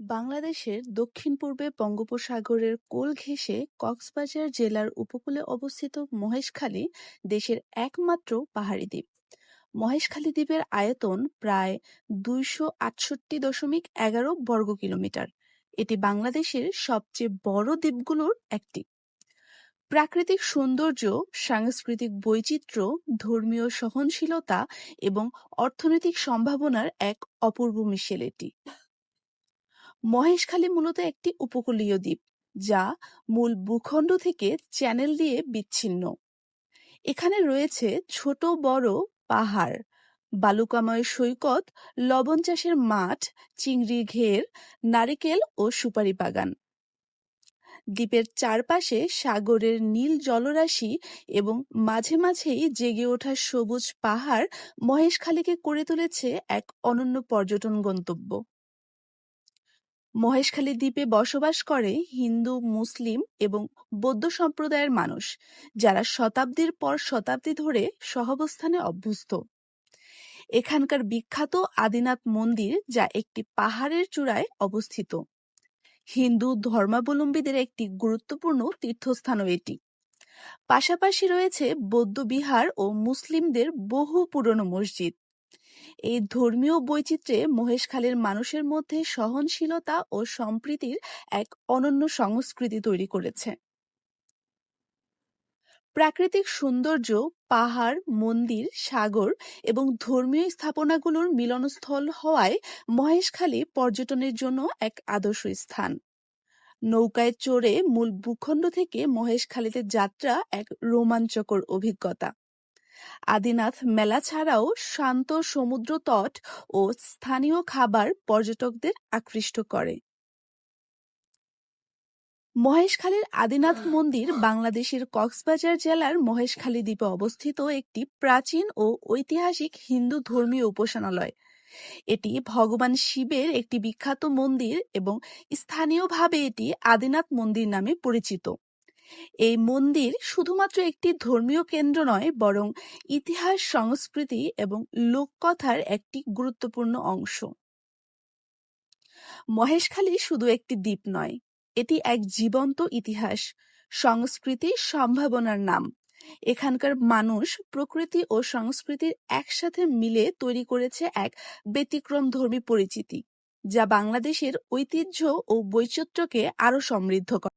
বাংলাদেশের দক্ষিণ-পূর্বে বঙ্গোপসাগরের কোল ঘেঁষে কক্সবাজার জেলার উপকূলে অবস্থিত মহেশখালী দেশের একমাত্র পাহাড়ি দ্বীপ। মহেশখালী দ্বীপের আয়তন প্রায় দুইশো আটষট্টি দশমিক এগারো বর্গ কিলোমিটার। এটি বাংলাদেশের সবচেয়ে বড় দ্বীপগুলোর একটি। প্রাকৃতিক সৌন্দর্য, সাংস্কৃতিক বৈচিত্র্য, ধর্মীয় সহনশীলতা এবং অর্থনৈতিক সম্ভাবনার এক অপূর্ব মিশেল এটি। মহেশখালী মূলত একটি উপকূলীয় দ্বীপ, যা মূল ভূখণ্ড থেকে চ্যানেল দিয়ে বিচ্ছিন্ন। এখানে রয়েছে ছোট বড় পাহাড়, বালুকাময় সৈকত, লবণ চাষের মাঠ, চিংড়ির ঘের, নারিকেল ও সুপারি বাগান। দ্বীপের চারপাশে সাগরের নীল জলরাশি এবং মাঝে মাঝেই জেগে ওঠা সবুজ পাহাড় মহেশখালীকে করে তুলেছে এক অনন্য পর্যটন গন্তব্য। মহেশখালী দ্বীপে বসবাস করে হিন্দু, মুসলিম এবং বৌদ্ধ সম্প্রদায়ের মানুষ, যারা শতাব্দীর পর শতাব্দী ধরে সহাবস্থানে অভ্যস্ত। এখানকার বিখ্যাত আদিনাথ মন্দির যা একটি পাহাড়ের চূড়ায় অবস্থিত। হিন্দু ধর্মাবলম্বীদের একটি গুরুত্বপূর্ণ তীর্থস্থানও এটি। পাশাপাশি রয়েছে বৌদ্ধ বিহার ও মুসলিমদের বহু পুরনো মসজিদ। এই ধর্মীয় বৈচিত্র্যে মহেশখালীর মানুষের মধ্যে সহনশীলতা ও সম্প্রীতির এক অনন্য সংস্কৃতি তৈরি করেছে। প্রাকৃতিক সৌন্দর্য, পাহাড়, মন্দির, সাগর এবং ধর্মীয় স্থাপনাগুলোর মিলনস্থল হওয়ায় মহেশখালী পর্যটনের জন্য এক আদর্শ স্থান। নৌকায় চড়ে মূল ভূখণ্ড থেকে মহেশখালীতে যাত্রা এক রোমাঞ্চকর অভিজ্ঞতা। আদিনাথ মেলা ছাড়াও শান্ত সমুদ্র তট ও স্থানীয় খাবার পর্যটকদের আকৃষ্ট করে। মহেশখালীর আদিনাথ মন্দির বাংলাদেশের কক্সবাজার জেলার মহেশখালী দ্বীপে অবস্থিত একটি প্রাচীন ও ঐতিহাসিক হিন্দু ধর্মীয় উপাসনালয়। এটি ভগবান শিবের একটি বিখ্যাত মন্দির এবং স্থানীয়ভাবে এটি আদিনাথ মন্দির নামে পরিচিত। এই মন্দির শুধুমাত্র একটি ধর্মীয় কেন্দ্র নয় বরং ইতিহাস, সংস্কৃতি এবং লোককথার একটি গুরুত্বপূর্ণ অংশ। মহেশখালী শুধু একটি দ্বীপ নয়, এটি এক জীবন্ত ইতিহাস, সংস্কৃতি, সম্ভাবনার নাম। এখানকার মানুষ প্রকৃতি ও সংস্কৃতির একসাথে মিলে তৈরি করেছে এক ব্যতিক্রমধর্মী পরিচিতি, যা বাংলাদেশের ঐতিহ্য ও বৈচিত্র্যকে আরও সমৃদ্ধ করে।